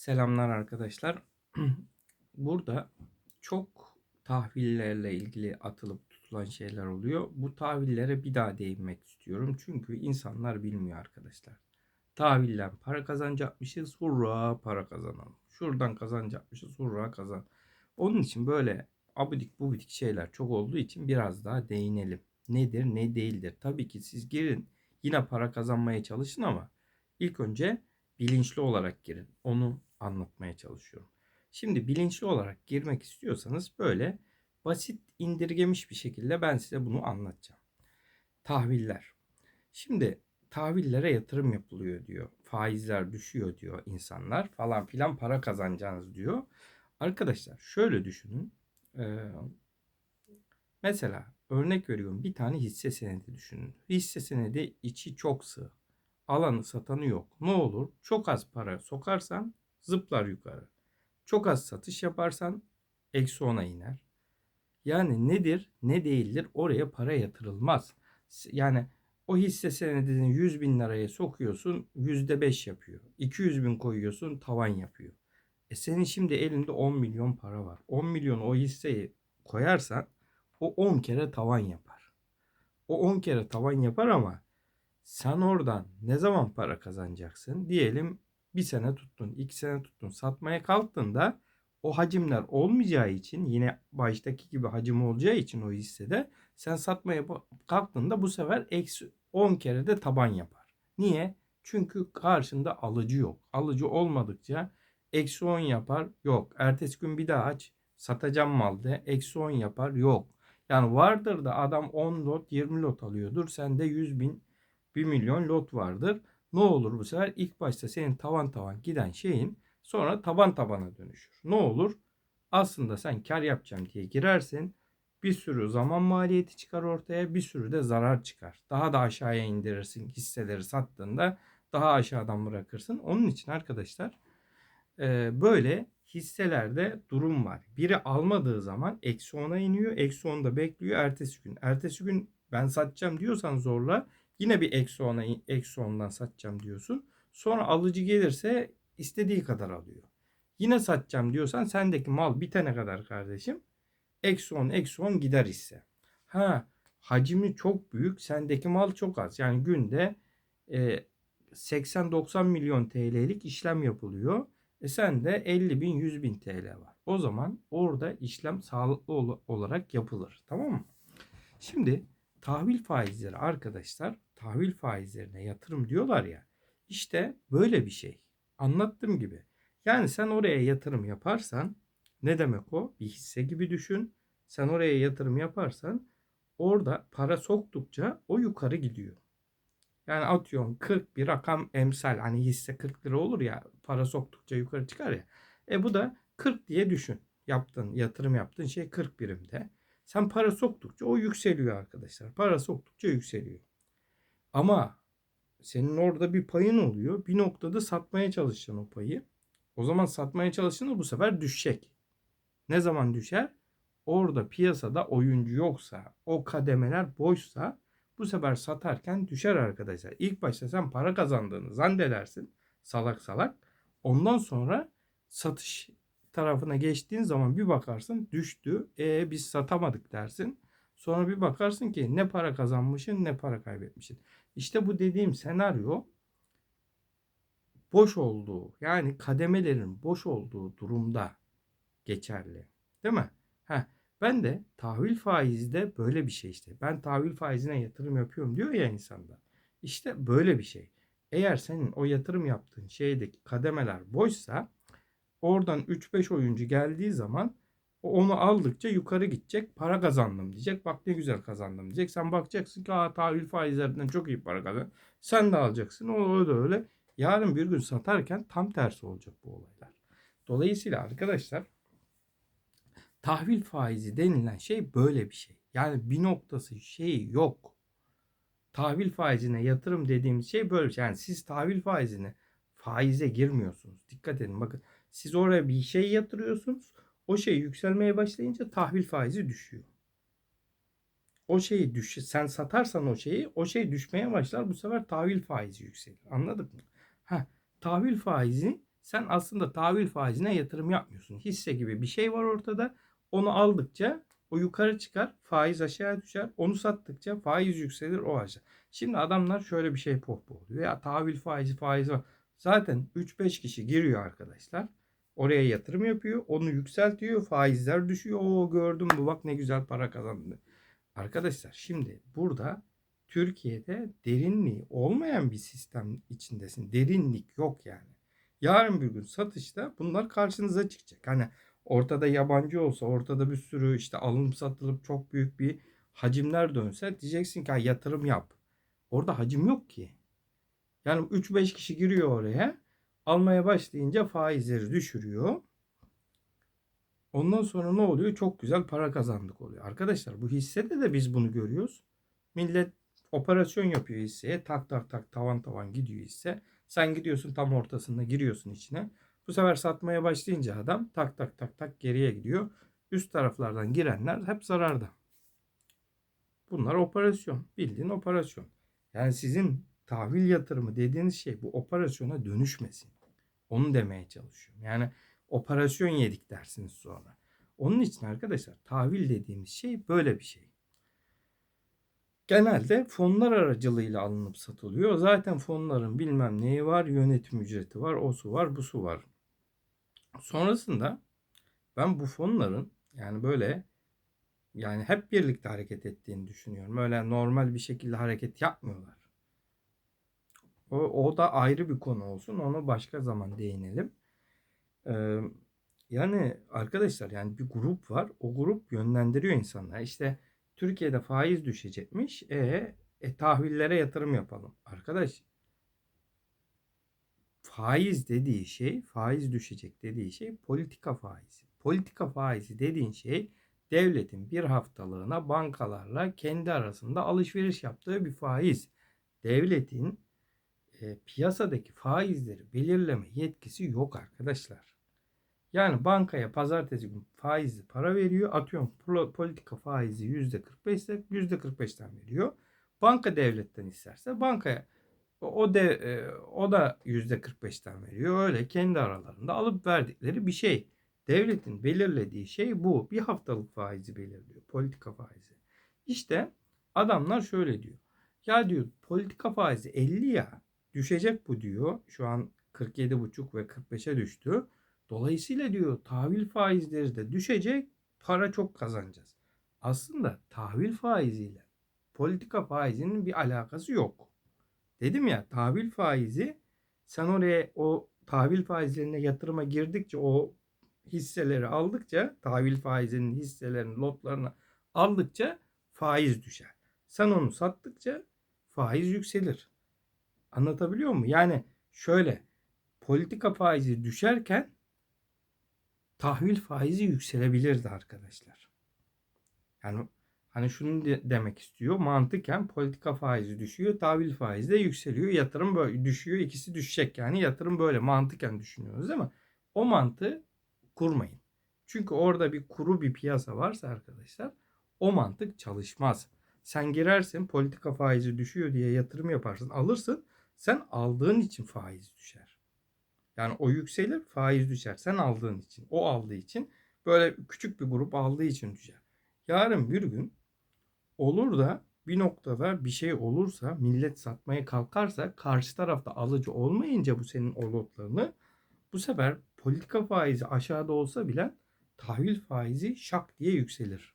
Selamlar arkadaşlar. Burada çok tahvillerle ilgili atılıp tutulan şeyler oluyor. Bu tahvillere bir daha değinmek istiyorum. Çünkü insanlar bilmiyor arkadaşlar. Tahvilden para kazanacakmışız. Hurra para kazanalım. Şuradan kazanacakmışız. Hurra kazan. Onun için böyle abidik bubidik şeyler çok olduğu için biraz daha değinelim. Nedir ne değildir. Tabii ki siz girin yine para kazanmaya çalışın ama ilk önce bilinçli olarak girin. Onu anlatmaya çalışıyorum. Şimdi bilinçli olarak girmek istiyorsanız böyle basit indirgemiş bir şekilde ben size bunu anlatacağım. Tahviller. Şimdi tahvillere yatırım yapılıyor diyor. Faizler düşüyor diyor insanlar falan filan para kazanacağınız diyor. Arkadaşlar şöyle düşünün. Ee, mesela örnek veriyorum bir tane hisse senedi düşünün. Hisse senedi içi çok sığ. Alanı satanı yok. Ne olur? Çok az para sokarsan zıplar yukarı. Çok az satış yaparsan eksi 10'a iner. Yani nedir ne değildir oraya para yatırılmaz. Yani o hisse senedini 100 bin liraya sokuyorsun %5 yapıyor. 200 bin koyuyorsun tavan yapıyor. E senin şimdi elinde 10 milyon para var. 10 milyon o hisseyi koyarsan o 10 kere tavan yapar. O 10 kere tavan yapar ama sen oradan ne zaman para kazanacaksın? Diyelim bir sene tuttun, iki sene tuttun. Satmaya kalktığında o hacimler olmayacağı için yine baştaki gibi hacim olacağı için o hissede sen satmaya kalktığında bu sefer eksi 10 kere de taban yapar. Niye? Çünkü karşında alıcı yok. Alıcı olmadıkça eksi 10 yapar yok. Ertesi gün bir daha aç satacağım mal de eksi 10 yapar yok. Yani vardır da adam 10 lot 20 lot alıyordur. Sende 100 bin 1 milyon lot vardır. Ne olur bu sefer? İlk başta senin tavan tavan giden şeyin sonra taban tabana dönüşür. Ne olur? Aslında sen kar yapacağım diye girersin. Bir sürü zaman maliyeti çıkar ortaya, bir sürü de zarar çıkar. Daha da aşağıya indirirsin hisseleri sattığında daha aşağıdan bırakırsın. Onun için arkadaşlar böyle hisselerde durum var. Biri almadığı zaman eksi 10'a iniyor. Eksi 10'da bekliyor ertesi gün. Ertesi gün ben satacağım diyorsan zorla Yine bir eksi 10'a eksi 10'dan satacağım diyorsun. Sonra alıcı gelirse istediği kadar alıyor. Yine satacağım diyorsan sendeki mal bitene kadar kardeşim eksi 10 eksi 10 gider ise. Ha hacmi çok büyük sendeki mal çok az. Yani günde e, 80-90 milyon TL'lik işlem yapılıyor. E sende 50 bin 100 bin TL var. O zaman orada işlem sağlıklı olarak yapılır. Tamam mı? Şimdi tahvil faizleri arkadaşlar tahvil faizlerine yatırım diyorlar ya. İşte böyle bir şey. Anlattığım gibi. Yani sen oraya yatırım yaparsan ne demek o? Bir hisse gibi düşün. Sen oraya yatırım yaparsan orada para soktukça o yukarı gidiyor. Yani atıyorum 40 bir rakam emsal hani hisse 40 lira olur ya para soktukça yukarı çıkar ya. E bu da 40 diye düşün. Yaptın yatırım yaptığın şey 40 birimde. Sen para soktukça o yükseliyor arkadaşlar. Para soktukça yükseliyor. Ama senin orada bir payın oluyor. Bir noktada satmaya çalışacaksın o payı. O zaman satmaya çalıştığında bu sefer düşecek. Ne zaman düşer? Orada piyasada oyuncu yoksa, o kademeler boşsa bu sefer satarken düşer arkadaşlar. İlk başta sen para kazandığını zannedersin salak salak. Ondan sonra satış tarafına geçtiğin zaman bir bakarsın düştü. E biz satamadık dersin. Sonra bir bakarsın ki ne para kazanmışsın ne para kaybetmişsin. İşte bu dediğim senaryo boş olduğu yani kademelerin boş olduğu durumda geçerli. Değil mi? Heh, ben de tahvil faizi de böyle bir şey işte. Ben tahvil faizine yatırım yapıyorum diyor ya insanda. İşte böyle bir şey. Eğer senin o yatırım yaptığın şeydeki kademeler boşsa oradan 3-5 oyuncu geldiği zaman onu aldıkça yukarı gidecek. Para kazandım diyecek. Bak ne güzel kazandım diyecek. Sen bakacaksın ki tahvil faizlerinden çok iyi para kazan. Sen de alacaksın. O öyle öyle. Yarın bir gün satarken tam tersi olacak bu olaylar. Dolayısıyla arkadaşlar tahvil faizi denilen şey böyle bir şey. Yani bir noktası şey yok. Tahvil faizine yatırım dediğimiz şey böyle bir şey. Yani siz tahvil faizine faize girmiyorsunuz. Dikkat edin bakın. Siz oraya bir şey yatırıyorsunuz. O şey yükselmeye başlayınca tahvil faizi düşüyor. O şeyi düş sen satarsan o şeyi o şey düşmeye başlar bu sefer tahvil faizi yükselir. Anladın mı? Ha, tahvil faizi Sen aslında tahvil faizine yatırım yapmıyorsun. Hisse gibi bir şey var ortada. Onu aldıkça o yukarı çıkar, faiz aşağı düşer. Onu sattıkça faiz yükselir, o aşağı. Şimdi adamlar şöyle bir şey pohpohluyor. Ya tahvil faizi faizi var. Zaten 3-5 kişi giriyor arkadaşlar. Oraya yatırım yapıyor. Onu yükseltiyor. Faizler düşüyor. O gördüm bu bak ne güzel para kazandı. Arkadaşlar şimdi burada Türkiye'de derinliği olmayan bir sistem içindesin. Derinlik yok yani. Yarın bir gün satışta bunlar karşınıza çıkacak. Hani ortada yabancı olsa, ortada bir sürü işte alım satılıp çok büyük bir hacimler dönse diyeceksin ki "Ha, yatırım yap. Orada hacim yok ki. Yani 3-5 kişi giriyor oraya. Almaya başlayınca faizleri düşürüyor. Ondan sonra ne oluyor? Çok güzel para kazandık oluyor. Arkadaşlar bu hissede de biz bunu görüyoruz. Millet operasyon yapıyor hisseye. Tak tak tak tavan tavan gidiyor hisse. Sen gidiyorsun tam ortasında giriyorsun içine. Bu sefer satmaya başlayınca adam tak tak tak tak geriye gidiyor. Üst taraflardan girenler hep zararda. Bunlar operasyon. Bildiğin operasyon. Yani sizin tahvil yatırımı dediğiniz şey bu operasyona dönüşmesin. Onu demeye çalışıyorum. Yani operasyon yedik dersiniz sonra. Onun için arkadaşlar tahvil dediğimiz şey böyle bir şey. Genelde fonlar aracılığıyla alınıp satılıyor. Zaten fonların bilmem neyi var, yönetim ücreti var, o su var, bu su var. Sonrasında ben bu fonların yani böyle yani hep birlikte hareket ettiğini düşünüyorum. Öyle normal bir şekilde hareket yapmıyorlar. O, o da ayrı bir konu olsun. Onu başka zaman değinelim. Ee, yani arkadaşlar yani bir grup var. O grup yönlendiriyor insanlar. İşte Türkiye'de faiz düşecekmiş. E, e tahvillere yatırım yapalım. Arkadaş faiz dediği şey, faiz düşecek dediği şey politika faizi. Politika faizi dediğin şey devletin bir haftalığına bankalarla kendi arasında alışveriş yaptığı bir faiz. Devletin e, piyasadaki faizleri belirleme yetkisi yok arkadaşlar. Yani bankaya pazartesi gün faizli para veriyor. Atıyorum politika faizi %45 ise %45'ten veriyor. Banka devletten isterse bankaya o de e, o da %45'ten veriyor. Öyle kendi aralarında alıp verdikleri bir şey. Devletin belirlediği şey bu. Bir haftalık faizi belirliyor. Politika faizi. İşte adamlar şöyle diyor. Ya diyor politika faizi 50 ya düşecek bu diyor. Şu an 47,5 ve 45'e düştü. Dolayısıyla diyor tahvil faizleri de düşecek. Para çok kazanacağız. Aslında tahvil faiziyle politika faizinin bir alakası yok. Dedim ya tahvil faizi sen oraya o tahvil faizlerine yatırıma girdikçe o hisseleri aldıkça tahvil faizinin hisselerini lotlarını aldıkça faiz düşer. Sen onu sattıkça faiz yükselir. Anlatabiliyor muyum? Yani şöyle politika faizi düşerken tahvil faizi yükselebilirdi arkadaşlar. Yani hani şunu de demek istiyor. Mantıken politika faizi düşüyor, tahvil faizi de yükseliyor. Yatırım böyle düşüyor. ikisi düşecek yani. Yatırım böyle mantıken düşünüyoruz mi? O mantığı kurmayın. Çünkü orada bir kuru bir piyasa varsa arkadaşlar o mantık çalışmaz. Sen girersin politika faizi düşüyor diye yatırım yaparsın alırsın sen aldığın için faiz düşer. Yani o yükselir faiz düşer. Sen aldığın için o aldığı için böyle küçük bir grup aldığı için düşer. Yarın bir gün olur da bir noktada bir şey olursa millet satmaya kalkarsa karşı tarafta alıcı olmayınca bu senin o lotlarını bu sefer politika faizi aşağıda olsa bile tahvil faizi şak diye yükselir.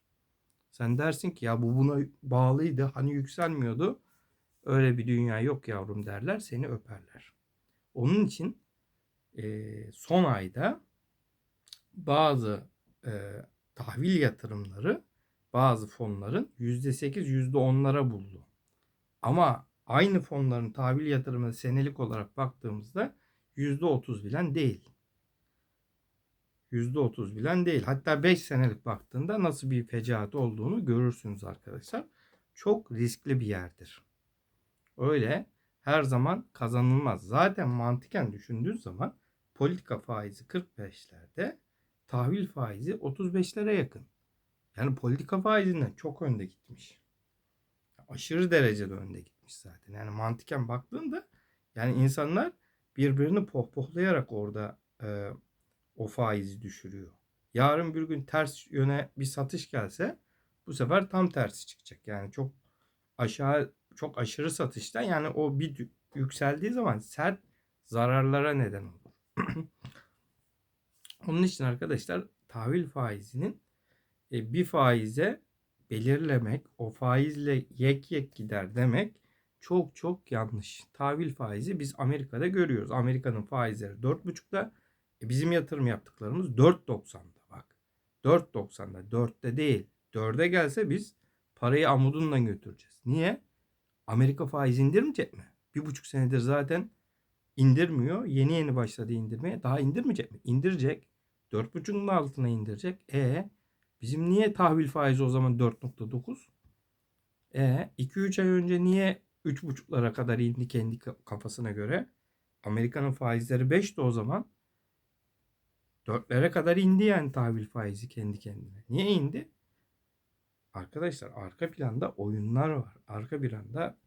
Sen dersin ki ya bu buna bağlıydı hani yükselmiyordu. Öyle bir dünya yok yavrum derler seni öperler. Onun için e, son ayda bazı e, tahvil yatırımları bazı fonların %8 %10'lara buldu. Ama aynı fonların tahvil yatırımı senelik olarak baktığımızda %30 bilen değil. %30 bilen değil. Hatta 5 senelik baktığında nasıl bir fecaat olduğunu görürsünüz arkadaşlar. Çok riskli bir yerdir. Öyle her zaman kazanılmaz. Zaten mantıken düşündüğün zaman politika faizi 45'lerde, tahvil faizi 35'lere yakın. Yani politika faizinden çok önde gitmiş. Aşırı derecede önde gitmiş zaten. Yani mantıken baktığında yani insanlar birbirini pohpohlayarak orada e, o faizi düşürüyor. Yarın bir gün ters yöne bir satış gelse bu sefer tam tersi çıkacak. Yani çok aşağı çok aşırı satışta yani o bir yükseldiği zaman sert zararlara neden olur. Onun için arkadaşlar tahvil faizinin e, bir faize belirlemek, o faizle yek yek gider demek çok çok yanlış. Tahvil faizi biz Amerika'da görüyoruz. Amerika'nın faizleri 4,5'da. E, bizim yatırım yaptıklarımız 4.90'da bak. 4.90'da 4'te değil. 4'e gelse biz parayı amudundan götüreceğiz. Niye? Amerika faiz indirmeyecek mi? Bir buçuk senedir zaten indirmiyor. Yeni yeni başladı indirmeye. Daha indirmeyecek mi? İndirecek. 4.5'un altına indirecek. E bizim niye tahvil faizi o zaman 4.9? E 2-3 ay önce niye 3.5'lara kadar indi kendi ka- kafasına göre? Amerika'nın faizleri 5'ti o zaman. 4'lere kadar indi yani tahvil faizi kendi kendine. Niye indi? Arkadaşlar arka planda oyunlar var. Arka planda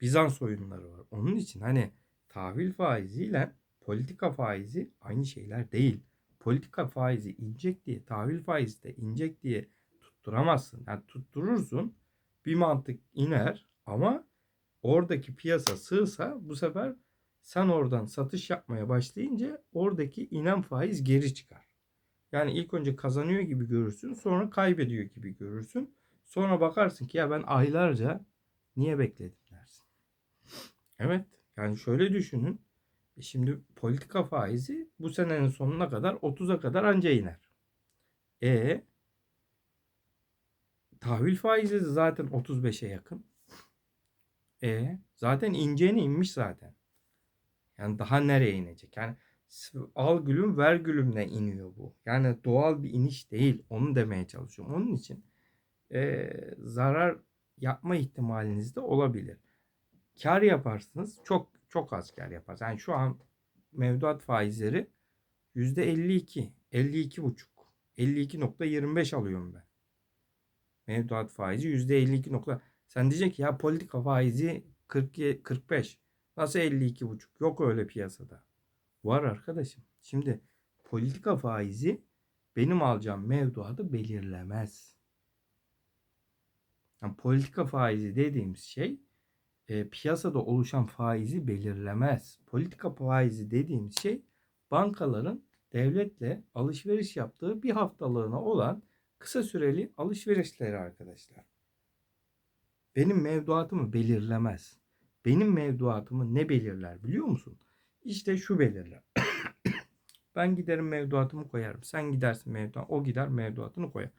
Bizans oyunları var. Onun için hani tahvil faiziyle politika faizi aynı şeyler değil. Politika faizi inecek diye tahvil faizi de inecek diye tutturamazsın. Yani tutturursun bir mantık iner ama oradaki piyasa sığsa bu sefer sen oradan satış yapmaya başlayınca oradaki inen faiz geri çıkar. Yani ilk önce kazanıyor gibi görürsün sonra kaybediyor gibi görürsün. Sonra bakarsın ki ya ben aylarca niye bekledim dersin. Evet yani şöyle düşünün. E Şimdi politika faizi bu senenin sonuna kadar 30'a kadar anca iner. E tahvil faizi zaten 35'e yakın. E zaten ineceğine inmiş zaten. Yani daha nereye inecek? Yani al gülüm ver gülümle iniyor bu. Yani doğal bir iniş değil. Onu demeye çalışıyorum. Onun için e, zarar yapma ihtimaliniz de olabilir. Kar yaparsınız. Çok çok az kar yaparsınız. Yani şu an mevduat faizleri %52, 52 buçuk, 52.25 alıyorum ben. Mevduat faizi %52 nokta. Sen diyecek ki ya politika faizi 40, 45. Nasıl 52 buçuk? Yok öyle piyasada. Var arkadaşım. Şimdi politika faizi benim alacağım mevduatı belirlemez. Yani politika faizi dediğimiz şey e, piyasada oluşan faizi belirlemez. Politika faizi dediğimiz şey bankaların devletle alışveriş yaptığı bir haftalığına olan kısa süreli alışverişleri arkadaşlar. Benim mevduatımı belirlemez. Benim mevduatımı ne belirler biliyor musun? İşte şu belirler. ben giderim mevduatımı koyarım. Sen gidersin mevduat. O gider mevduatını koyar.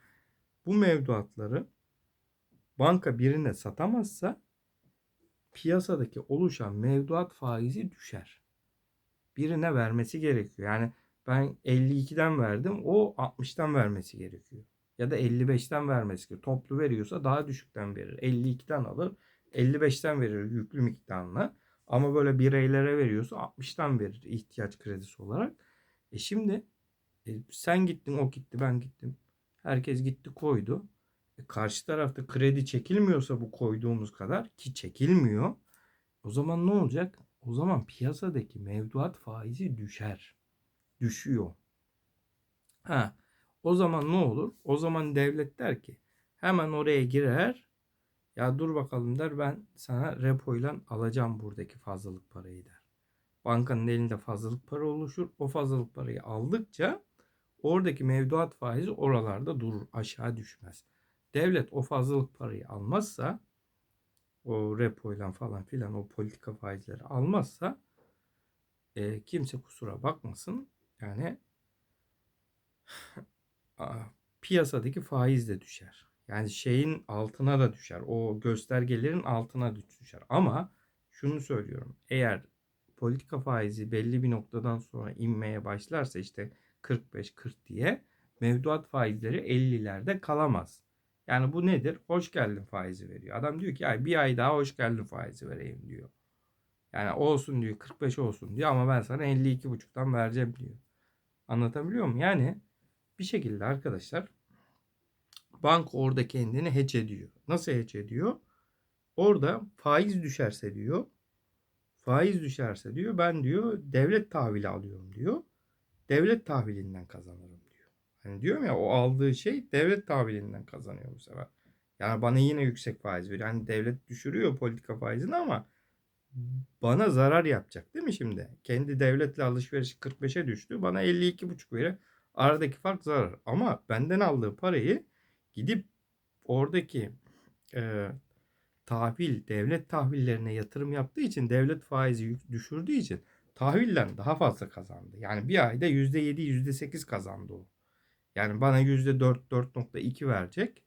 Bu mevduatları banka birine satamazsa piyasadaki oluşan mevduat faizi düşer. Birine vermesi gerekiyor. Yani ben 52'den verdim o 60'tan vermesi gerekiyor. Ya da 55'ten vermesi gerekiyor. Toplu veriyorsa daha düşükten verir. 52'den alır 55'ten verir yüklü miktarla. Ama böyle bireylere veriyorsa 60'tan verir ihtiyaç kredisi olarak. E şimdi e, sen gittin o gitti ben gittim. Herkes gitti koydu. E, karşı tarafta kredi çekilmiyorsa bu koyduğumuz kadar ki çekilmiyor. O zaman ne olacak? O zaman piyasadaki mevduat faizi düşer. Düşüyor. Ha, o zaman ne olur? O zaman devlet der ki hemen oraya girer. Ya dur bakalım der ben sana repo ile alacağım buradaki fazlalık parayı der. Bankanın elinde fazlalık para oluşur. O fazlalık parayı aldıkça oradaki mevduat faizi oralarda durur. Aşağı düşmez. Devlet o fazlalık parayı almazsa o repo ile falan filan o politika faizleri almazsa e, kimse kusura bakmasın. Yani a, piyasadaki faiz de düşer. Yani şeyin altına da düşer. O göstergelerin altına düşer. Ama şunu söylüyorum. Eğer politika faizi belli bir noktadan sonra inmeye başlarsa işte 45-40 diye mevduat faizleri 50'lerde kalamaz. Yani bu nedir? Hoş geldin faizi veriyor. Adam diyor ki ay bir ay daha hoş geldin faizi vereyim diyor. Yani olsun diyor 45 olsun diyor ama ben sana 52,5'tan vereceğim diyor. Anlatabiliyor muyum? Yani bir şekilde arkadaşlar banka orada kendini hedge ediyor. Nasıl hedge ediyor? Orada faiz düşerse diyor Faiz düşerse diyor ben diyor devlet tahvili alıyorum diyor. Devlet tahvilinden kazanırım diyor. Hani diyorum ya o aldığı şey devlet tahvilinden kazanıyor bu sefer. Yani bana yine yüksek faiz veriyor. Yani devlet düşürüyor politika faizini ama bana zarar yapacak değil mi şimdi? Kendi devletle alışveriş 45'e düştü. Bana 52,5 veriyor. Aradaki fark zarar. Ama benden aldığı parayı gidip oradaki e, tahvil, devlet tahvillerine yatırım yaptığı için devlet faizi düşürdüğü için tahvilden daha fazla kazandı. Yani bir ayda %7, %8 kazandı o. Yani bana %4, 4.2 verecek.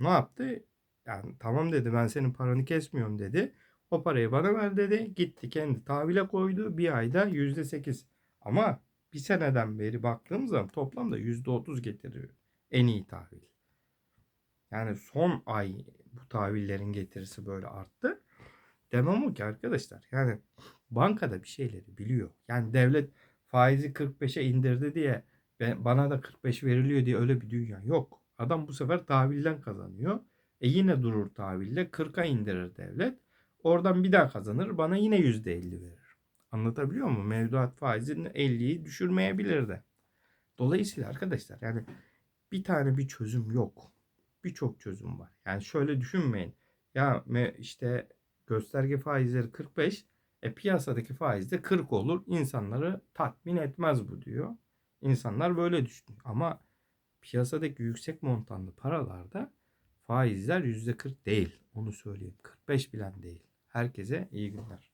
Ne yaptı? Yani tamam dedi ben senin paranı kesmiyorum dedi. O parayı bana ver dedi. Gitti kendi tahvile koydu. Bir ayda %8. Ama bir seneden beri baktığım zaman toplamda %30 getiriyor. En iyi tahvil. Yani son ay bu tahvillerin getirisi böyle arttı. Demem o ki arkadaşlar. Yani bankada bir şeyleri biliyor. Yani devlet faizi 45'e indirdi diye ben, bana da 45 veriliyor diye öyle bir dünya yok. Adam bu sefer tahvilden kazanıyor. E yine durur tahville 40'a indirir devlet. Oradan bir daha kazanır bana yine %50 verir. Anlatabiliyor muyum? Mevduat faizini 50'yi düşürmeyebilir de. Dolayısıyla arkadaşlar yani bir tane bir çözüm yok. Birçok çözüm var. Yani şöyle düşünmeyin. Ya işte gösterge faizleri 45, e piyasadaki faiz de 40 olur. İnsanları tatmin etmez bu diyor. İnsanlar böyle düşünüyor. Ama piyasadaki yüksek montanlı paralarda faizler %40 değil. Onu söyleyeyim. 45 bilen değil. Herkese iyi günler.